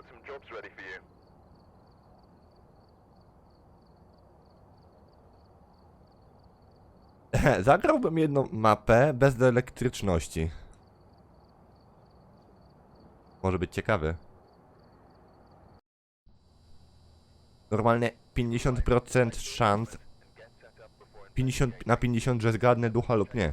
got some jobs ready for you. Zagrałbym jedną mapę bez elektryczności. Może być ciekawy. Normalnie 50% szans 50 na 50, że zgadnę ducha lub nie.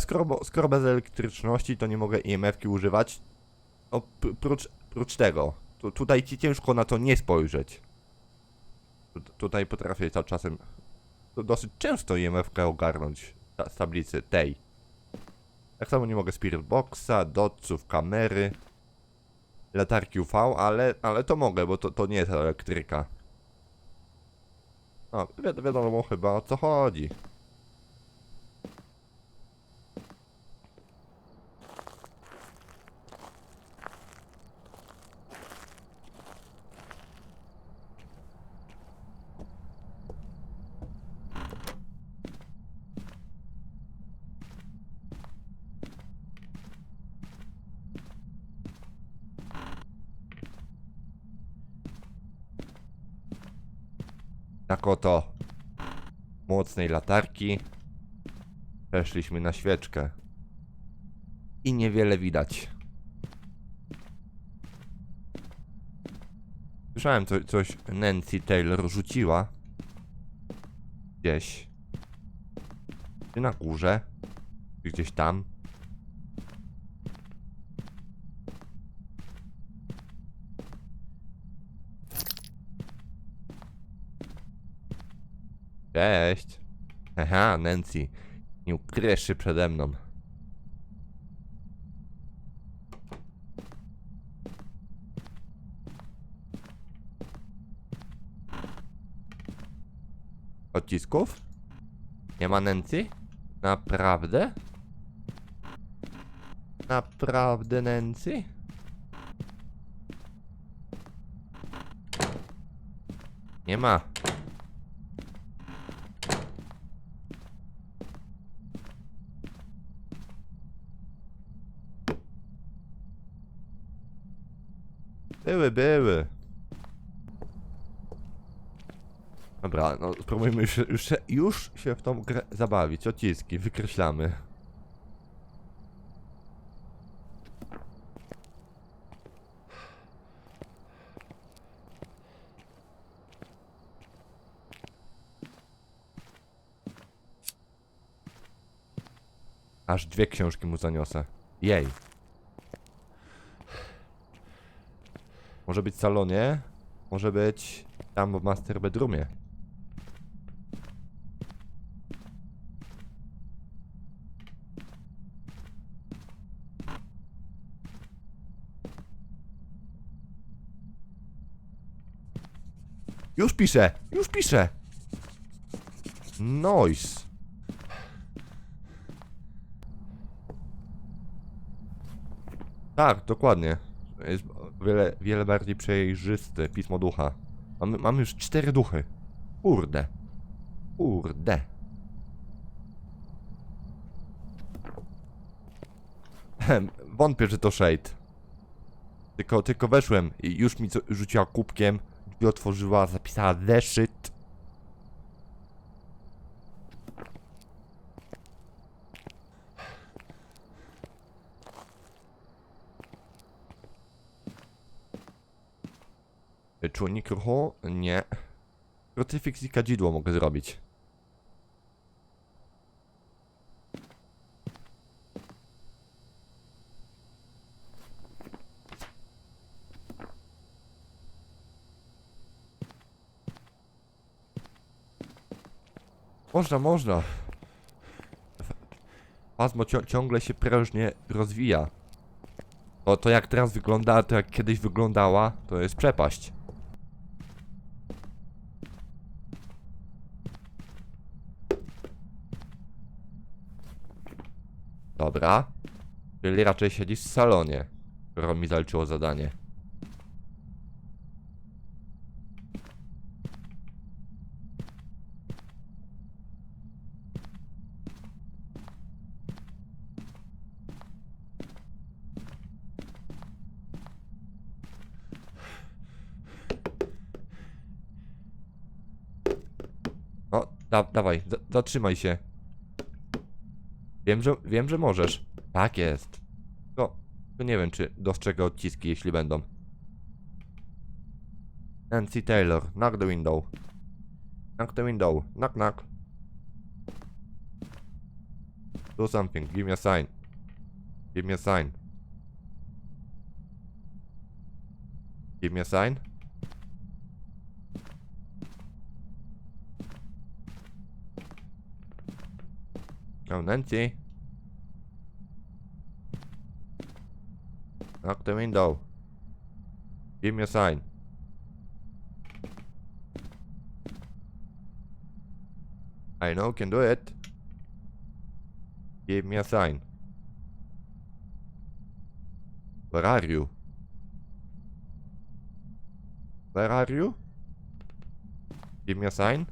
Skoro, skoro bez elektryczności, to nie mogę IMF-ki używać. No, pr- prócz, prócz tego. Tu, tutaj ci ciężko na to nie spojrzeć. Tu, tutaj potrafię to czasem. Dosyć często IMF-kę ogarnąć z tablicy tej. Tak samo nie mogę Spirit Boxa, dotców, kamery, latarki UV, ale, ale to mogę, bo to, to nie jest elektryka. No, wi wiadomo chyba o co chodzi. Tak oto mocnej latarki przeszliśmy na świeczkę. I niewiele widać. Słyszałem co, coś Nancy Taylor rzuciła. Gdzieś. Czy na górze? Czy gdzieś tam? Cześć. Aha, Nancy. Nie ukryjesz się przede mną. Odcisków? Nie ma Nancy? Naprawdę? Naprawdę Nancy? Nie ma. Były, były. Dobra, no spróbujmy już, już, się- już się w tą grę zabawić. Odciski, wykreślamy. Aż dwie książki mu zaniosę. Jej. Może być w salonie, może być tam w master bedroomie. Już piszę, już piszę. Noise. Tak, dokładnie. Jest wiele, wiele bardziej przejrzysty pismo ducha. Mamy, mamy już cztery duchy. Kurde. Kurde. Wątpię, że to Shade. Tylko, tylko weszłem i już mi co, rzuciła kubkiem, drzwi otworzyła, zapisała zeszyt. Czujnik ruchu? Nie. Krucyfiks i kadzidło mogę zrobić. Można, można. Pasmo cią ciągle się prężnie rozwija. To, to jak teraz wygląda, to jak kiedyś wyglądała, to jest przepaść. Dobra. Czyli raczej siedzisz w salonie, skoro mi zaliczyło zadanie. O, dawaj, zatrzymaj się. Wiem, że, wiem, że możesz. Tak jest. No, to nie wiem, czy dostrzegę odciski, jeśli będą. Nancy Taylor, knock the window. Knock the window, knock knock. Do something, give me a sign. Give me a sign. Give me a sign. Oh, Nancy. Knock the window. Give me a sign. I know, can do it. Give me a sign. Where are you? Where are you? Give me a sign.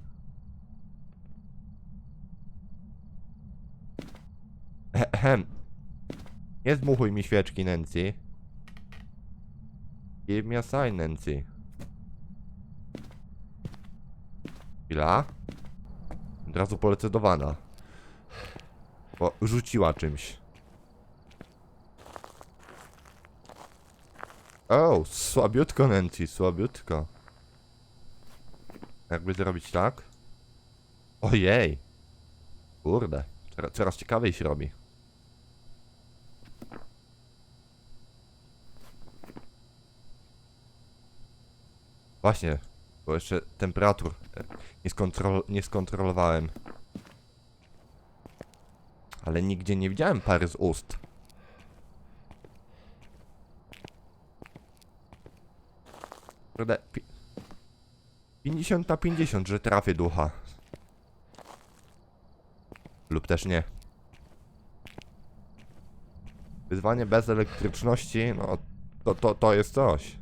Ehem. Nie zmuchuj mi świeczki, Nancy. Give me a sign, Nancy. Chwila. Od razu polecę do wana. Bo rzuciła czymś. O, słabiutko, Nancy, słabiutko. Jakby zrobić tak? Ojej. Kurde. Coraz, coraz ciekawiej się robi. Właśnie, bo jeszcze temperatur e, nie, skontrol nie skontrolowałem. Ale nigdzie nie widziałem pary z ust. Kurde, pi 50 na 50, że trafię ducha. Lub też nie. Wyzwanie bez elektryczności, no to, to, to jest coś.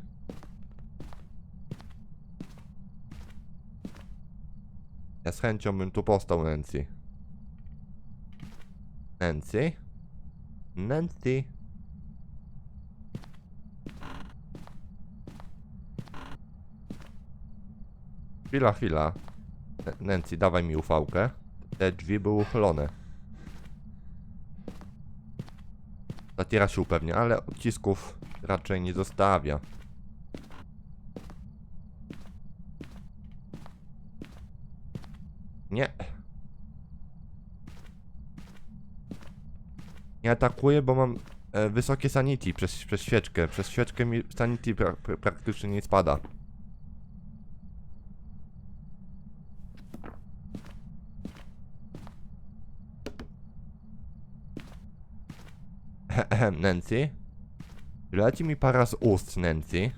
Ja z chęcią bym tu postał Nancy. Nancy? Nancy? Chwila, chwila. Nancy, dawaj mi ufałkę. Te drzwi były uchylone. Zatiera się upewnie, ale odcisków raczej nie zostawia. Nie. Nie atakuję, bo mam e, wysokie sanity przez, przez świeczkę. Przez świeczkę mi sanity pra, pra, praktycznie nie spada. Ehem, Nancy? Leci mi para z ust, Nancy?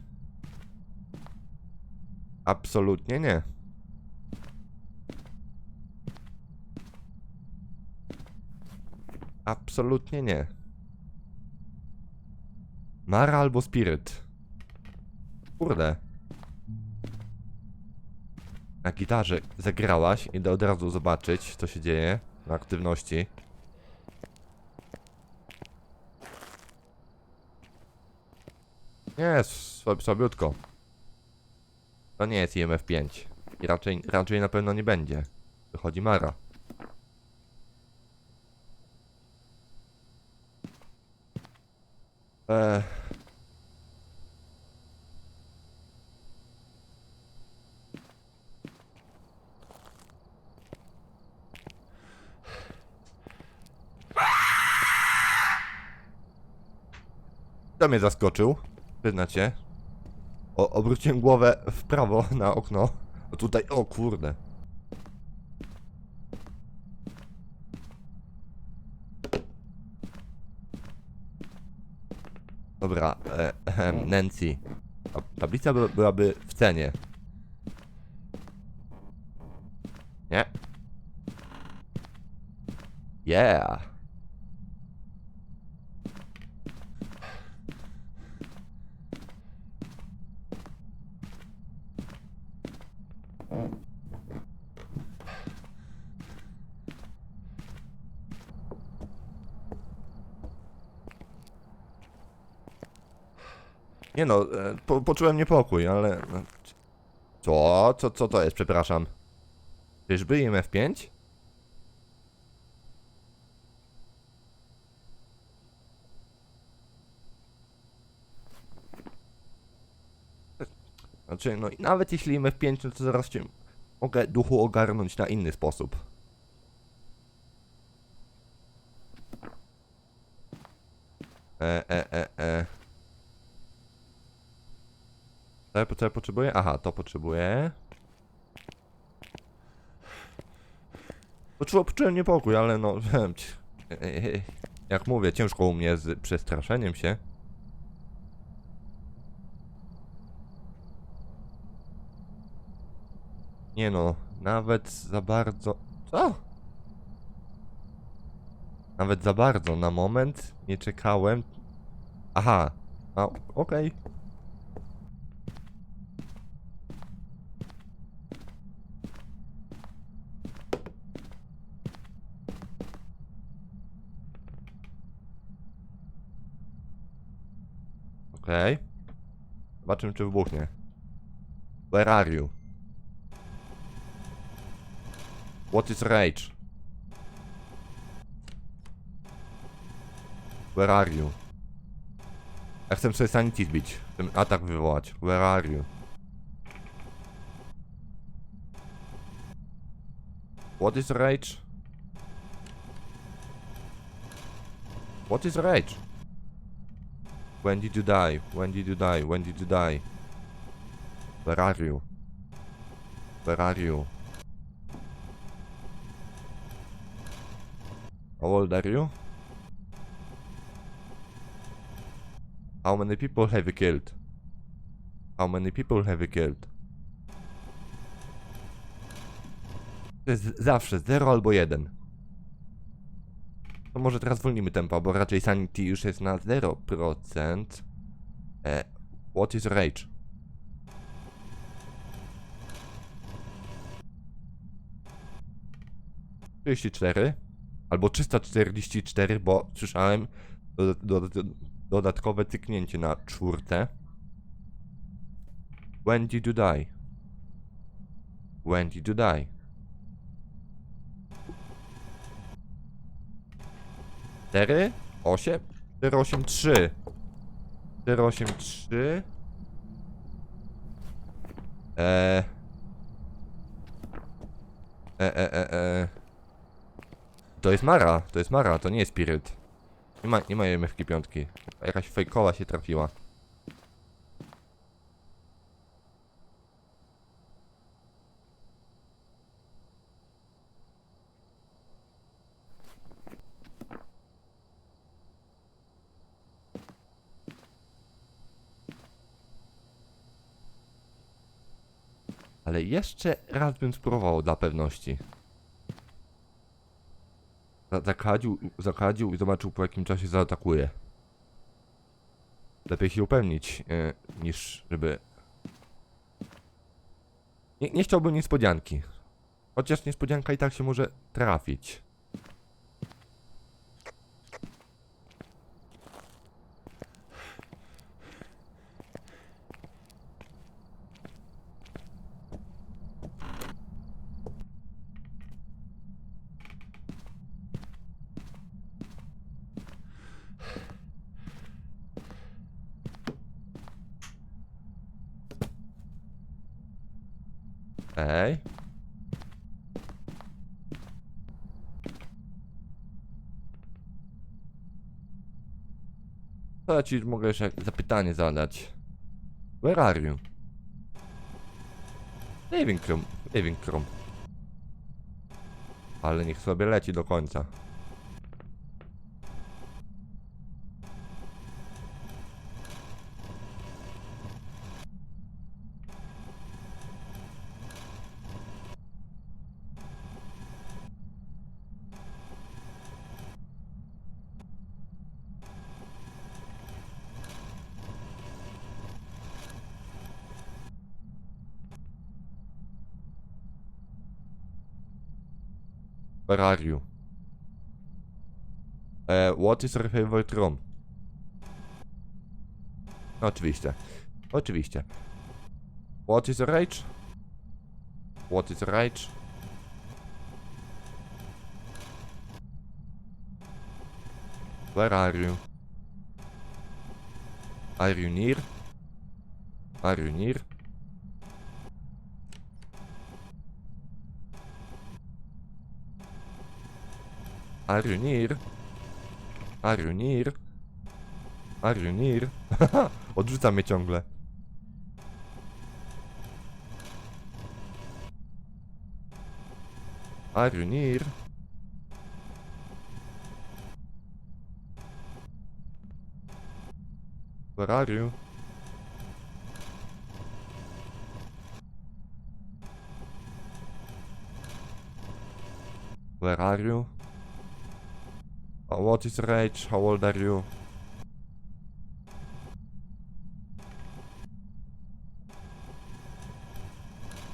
Absolutnie nie. Absolutnie nie. Mara albo Spirit. Kurde. Na gitarze zagrałaś, idę od razu zobaczyć, co się dzieje na aktywności. Nie, słab, słabiutko. To nie jest IMF 5. I raczej, raczej na pewno nie będzie. Wychodzi Mara. Eee. Kto mnie zaskoczył? Przyznacie. O, obróciłem głowę w prawo na okno. O tutaj, o kurde. Dobra, e, ehem, Nancy. Ta- Tablica by, byłaby w cenie. Nie? Yeah. Nie no, e, po, poczułem niepokój, ale... Co? Co, co to jest, przepraszam? Czyżby IMF 5? Znaczy, no i nawet jeśli IMF 5, no to zaraz cię mogę duchu ogarnąć na inny sposób. E, e, e, e. Co co ja potrzebuję? Aha, to potrzebuję. Poczułem, poczułem niepokój, ale no, jak mówię, ciężko u mnie z przestraszeniem się. Nie no, nawet za bardzo... Co? Nawet za bardzo, na moment nie czekałem. Aha, a, okej. Okej. Zobaczymy, czy wybuchnie. Where are you? What is rage? Where are you? Ja chcę sobie sanity zbić. Ten atak wywołać. Where are you? What is rage? What is rage? When did you die? When did you die? When did you die? Where are you? Where are you? How old are you? How many people have you killed? How many people have you killed? To jest zawsze 0 albo 1. To może teraz zwolnimy tempo, bo raczej sanity już jest na 0%. E, what is rage? cztery albo 344, bo słyszałem do, do, do, dodatkowe tyknięcie na czwórtę. When did you die? When did you die? Cztery? Osiem? Cztery, osiem, trzy. Cztery, osiem, trzy. Eee. E, e, e. To jest Mara, to jest Mara, to nie jest Spirit. Nie ma, nie ma MFK piątki. Jakaś fejkowa się trafiła. Ale jeszcze raz bym spróbował dla pewności. Za- Zakadził, zakadził i zobaczył po jakim czasie zaatakuje. Lepiej się upewnić, e, niż żeby... Nie, nie chciałbym niespodzianki. Chociaż niespodzianka i tak się może trafić. Ej. To ja ci mogę jeszcze zapytanie zadać. Where are you? Living room, living room. Ale niech sobie leci do końca. Where are you? What is your favorite room? Oczywiście. Oczywiście. What is rage? What is rage? Where are you? Are you near? Are you near? Are you near? Are you near? Are you near? Odrzuca mnie ciągle. Are you near? Where are you? Where are you? Oh, what is rage? How old are you?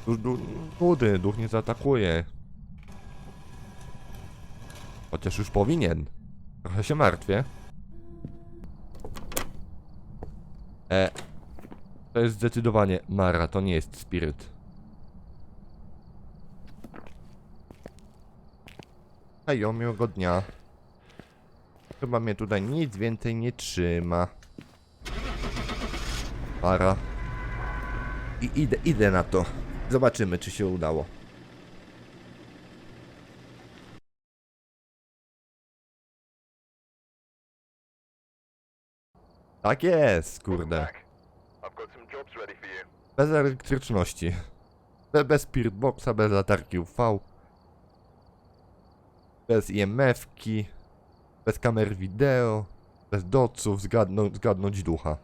Du, du, dudy, duch nie zaatakuje. Chociaż już powinien. Trochę się martwię. E. To jest zdecydowanie Mara, to nie jest Spirit. Hej, miłego dnia. Chyba mnie tutaj nic więcej nie trzyma. Mara. I idę, idę na to. Zobaczymy, czy się udało. Tak jest, kurde. You. Bez elektryczności. Be, bez spiritboxa, bez latarki UV. Bez IMF-ki. Bez kamer wideo. Bez doców, zgadną, zgadnąć ducha.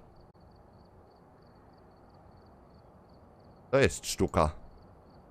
To jest sztuka.